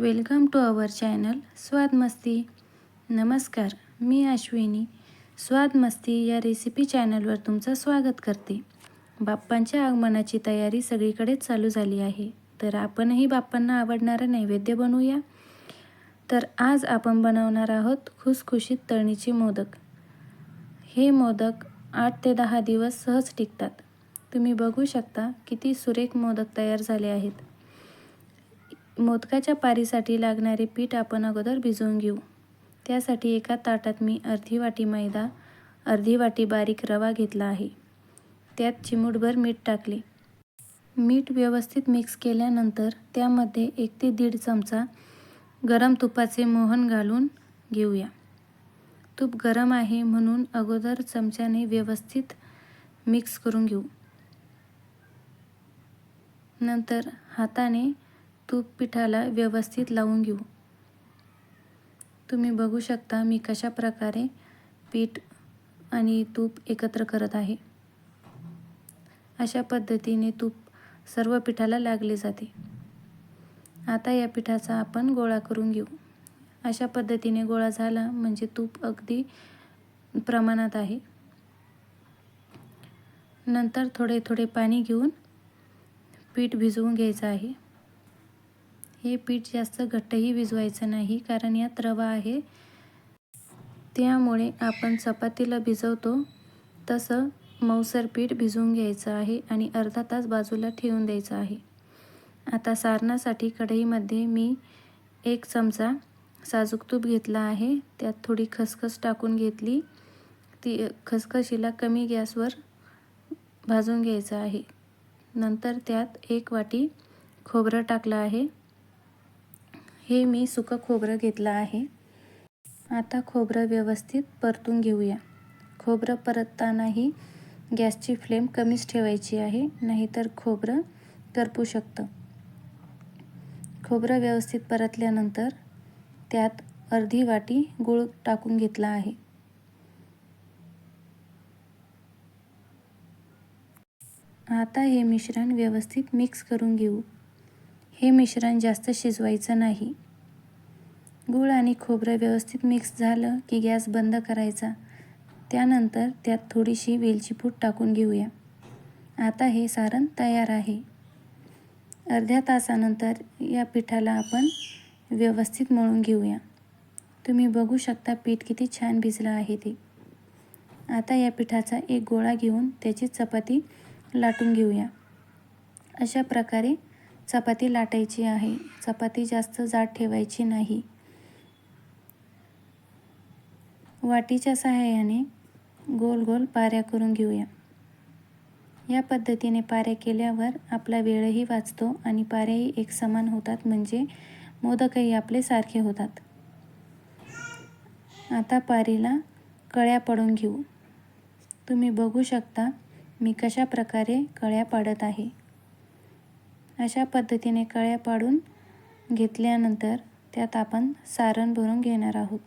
Welcome to our channel स्वाद मस्ती. नमस्कार मी अश्विनी. स्वाद मस्ती या रेसिपी चॅनलवर तुमचं स्वागत करते. बाप्पांच्या आगमनाची तयारी सगळीकडेच चालू झाली आहे. तर आपणही बाप्पांना आवडणारं नैवेद्य बनवूया. तर आज आपण बनवणार आहोत खुसखुशीत तळणीचे मोदक. हे मोदक आठ ते दहा दिवस सहज टिकतात. तुम्ही बघू शकता किती सुरेख मोदक तयार झाले आहेत. मोदकाच्या पारीसाठी लागणारे पीठ आपण अगोदर भिजवून घेऊ. त्यासाठी एका ताटात मी अर्धी वाटी मैदा अर्धी वाटी बारीक रवा घेतला आहे. त्यात चिमूटभर मीठ टाकले. मीठ व्यवस्थित मिक्स केल्यानंतर त्यामध्ये एक ते दीड चमचा गरम तुपाचे मोहन घालून घेऊया. तूप गरम आहे म्हणून अगोदर चमच्याने व्यवस्थित मिक्स करून घेऊ. नंतर हाताने तूप पिठाला व्यवस्थित लावून घेऊ. तुम्ही बघू शकता मी कशा प्रकारे पीठ आणि तूप एकत्र करत आहे. अशा पद्धतीने तूप सर्व पिठाला लागले जाते. आता या पिठाचा आपण गोळा करून घेऊ. अशा पद्धतीने गोळा झाला म्हणजे तूप अगदी प्रमाणात आहे. नंतर थोडे थोडे पाणी घेऊन पीठ भिजवून घ्यायचं आहे. हे पीठ जास्त घट्टही भिजवायचं नाही कारण यात रवा आहे. त्यामुळे आपण चपातीला भिजवतो. तसं मऊसर पीठ भिजवून घ्यायचं आहे आणि अर्धा तास बाजूला ठेवून द्यायचं आहे. आता सारणासाठी कढईमध्ये मी एक चमचा साजूक तूप घेतला आहे. त्यात थोडी खसखस टाकून घेतली. ती खसखशीला कमी गॅसवर भाजून घ्यायचं आहे. नंतर त्यात एक वाटी खोबरं टाकलं आहे. हे मी सुकं खोबरं घेतलं आहे. आता खोबरं व्यवस्थित परतून घेऊया. खोबरं परततानाही गॅसची फ्लेम कमीच ठेवायची आहे नाहीतर खोबरं करपू शकतं. खोबरं व्यवस्थित परतल्यानंतर त्यात अर्धी वाटी गूळ टाकून घेतला आहे. आता हे मिश्रण व्यवस्थित मिक्स करून घेऊ. हे मिश्रण जास्त शिजवायचं नाही. गूळ आणि खोबरं व्यवस्थित मिक्स झालं की गॅस बंद करायचा. त्यानंतर त्यात थोडीशी वेलची पूड टाकून घेऊया. आता हे सारण तयार आहे. अर्ध्या तासानंतर या पिठाला आपण व्यवस्थित मळून घेऊया. तुम्ही बघू शकता पीठ किती छान भिजलं आहे ते. आता या पिठाचा एक गोळा घेऊन त्याची चपाती लाटून घेऊया. अशा प्रकारे चपाती लाटायची आहे. चपाती जास्त जाड ठेवायची नाही. वाटीच्या सहाय्याने गोल गोल पाऱ्या करून घेऊया. या पद्धतीने पाऱ्या केल्यावर आपला वेळही वाचतो आणि पाऱ्याही एक समान होतात म्हणजे मोदकही आपले सारखे होतात. आता पारीला कळ्या पडून घेऊ. तुम्ही बघू शकता मी कशा प्रकारे कळ्या पाडत आहे. अशा पद्धतीने कळ्या पाडून घेतल्यानंतर त्यात आपण सारण भरून घेणार आहोत.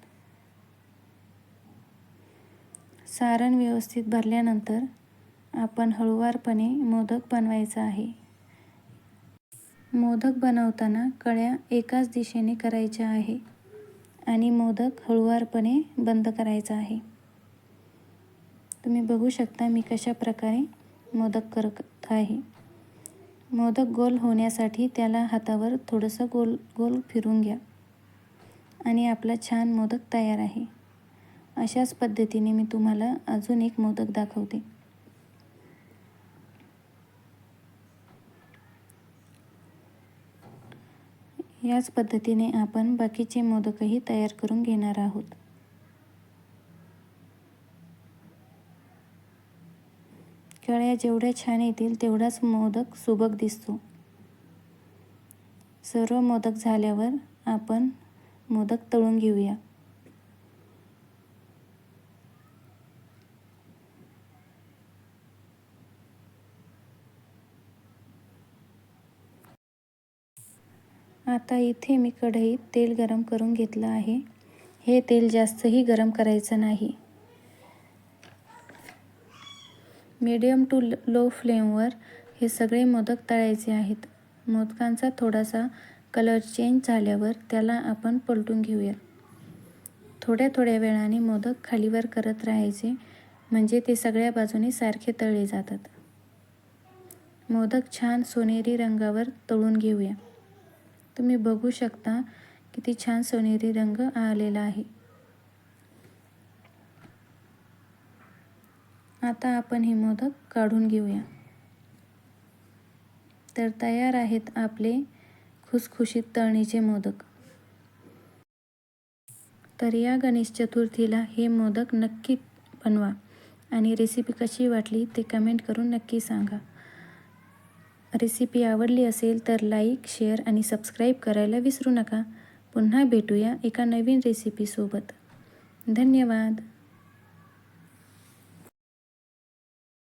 सारण व्यवस्थित भरल्यानंतर आपण हळूवारपणे मोदक बनवायचा आहे. मोदक बनवताना कळ्या एकाच दिशेने करायच्या आहे आणि मोदक हळूवारपणे बंद करायचा आहे. तुम्ही बघू शकता मी कशा प्रकारे मोदक करत आहे. मोदक गोल होण्यासाठी त्याला हातावर थोडंसं गोल गोल फिरून घ्या. आणि आपला छान मोदक तयार आहे. अशाच पद्धतीने मी तुम्हाला अजून एक मोदक दाखवते. याच पद्धतीने आपण बाकीचे मोदकही तयार करून घेणार आहोत. कळ्या जेवढ्या छान येतील तेवढाच मोदक सुबक दिसतो. सर्व मोदक झाल्यावर आपण मोदक तळून घेऊया. आता इथे मी कढईत तेल गरम करून घेतलं आहे. हे तेल जास्तही गरम करायचं नाही. मीडियम टू लो फ्लेमवर हे सगळे मोदक तळायचे आहेत. मोदकांचा थोडासा कलर चेंज झाल्यावर त्याला आपण पलटून घेऊया. थोड्या थोड्या वेळाने मोदक खालीवर करत राहायचे म्हणजे ते सगळ्या बाजूने सारखे तळले जातात. मोदक छान सोनेरी रंगावर तळून घेऊया. तुम्ही बघू शकता किती छान सोनेरी रंग आलेला आहे. आता आपण हे मोदक काढून घेऊया. तर तयार आहेत आपले खुसखुशीत तळणीचे मोदक. तर या गणेश चतुर्थीला हे मोदक नक्की बनवा आणि रेसिपी कशी वाटली ते कमेंट करून नक्की सांगा. रेसिपी आवडली असेल तर लाईक शेअर आणि सबस्क्राईब करायला विसरू नका. पुन्हा भेटूया एका नवीन रेसिपीसोबत धन्यवाद.